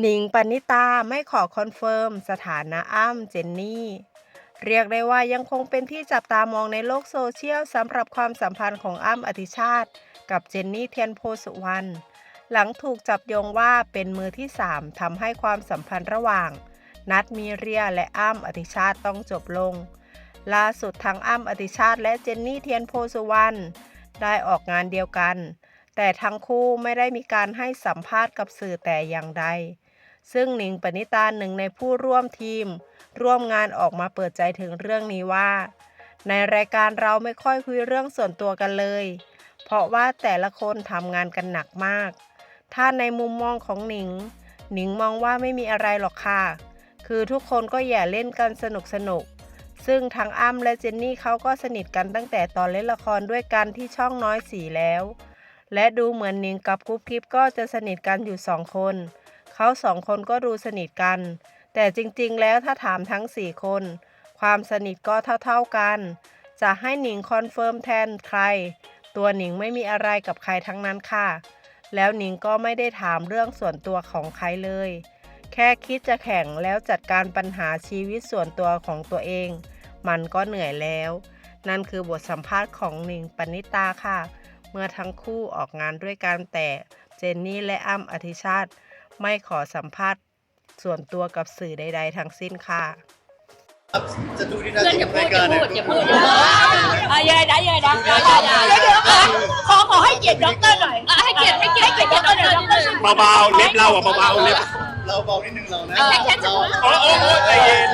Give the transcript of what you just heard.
หนิงปณิตาไม่ขอคอนเฟิร์มสถานะอ้ำเจนนี่ เรียกได้ว่ายังคงเป็นที่จับตามองในโลกโซเชียลสำหรับความสัมพันธ์ของอ้ำอธิชาติ กับเจนนี่เทียนโพสุวรรณหลังถูกจับโยงว่าเป็นมือที่ 3ทำให้ความสัมพันธ์ระหว่าง นัดมีเรียและอ้ำอธิชาติต้องจบลง ล่าสุดทั้งอ้ำอธิชาติและเจนนี่เทียนโพสุวรรณได้ออกงานเดียวกัน แต่ทั้งคู่ไม่ได้มีการให้สัมภาษณ์กับสื่อแต่อย่างใด ซึ่งหนิงปณิตาหนึ่งในผู้ร่วมทีม ร่วมงานออกมาเปิดใจถึงเรื่องนี้ว่า ในรายการเราไม่ค่อยคุยเรื่องส่วนตัวกันเลย เพราะว่าแต่ละคนทำงานกันหนักมาก ถ้าในมุมมองของหนิง หนิงมองว่าไม่มีอะไรหรอกค่ะ คือทุกคนก็อย่าเล่นกันสนุกสนุกซึ่งทั้งอ้ำและเจนนี่เขาก็สนิทกันตั้งแต่ตอนเล่นละครด้วยกันที่ช่องน้อยสีแล้ว และดูเหมือนหนิงกับกุ๊บกิ๊บก็จะสนิทกันอยู่สองคน เขาสองคนก็ดูสนิทกัน แต่จริงๆ แล้วถ้าถามทั้ง4คน ความสนิทก็เท่า ๆกัน จะให้หนิงคอนเฟิร์มแทนใคร ตัวหนิงไม่มีอะไรกับใครทั้งนั้นค่ะ แล้วหนิงก็ไม่ได้ถามเรื่องส่วนตัวของใครเลย แค่คิดจะแข่งแล้วจัดการปัญหาชีวิตส่วนตัวของตัวเอง มันก็เหนื่อยแล้ว นั่นคือบทสัมภาษณ์ของหนิงปณิตาค่ะ เมื่อทั้งคู่ออกงานด้วยกันแต่เจนนี่และอ้ำอธิชาติ ไม่ขอสัมภาษณ์ส่วนตัวกับสื่อใด ๆ ทั้งสิ้นค่ะ จะดูที่น่าเพื่อนจะอย่าพูราดยอย่าการพูดอย่าพูดอย่าพูดอะยายนะยายนะเดี๋ยวเดี๋ยวขอขอให้เกียรติด็อกเตอร์หน่อยอะให้เกียรติให้เกียรติให้เกียรติด็อกเตอร์หน่อยด็อกเตอร์เบาๆเล็บเราอะเบาๆเล็บเราเบานิดนึงเรานะ แค่แค่จะพูดโอ้โอ้โอ้ใจเย็น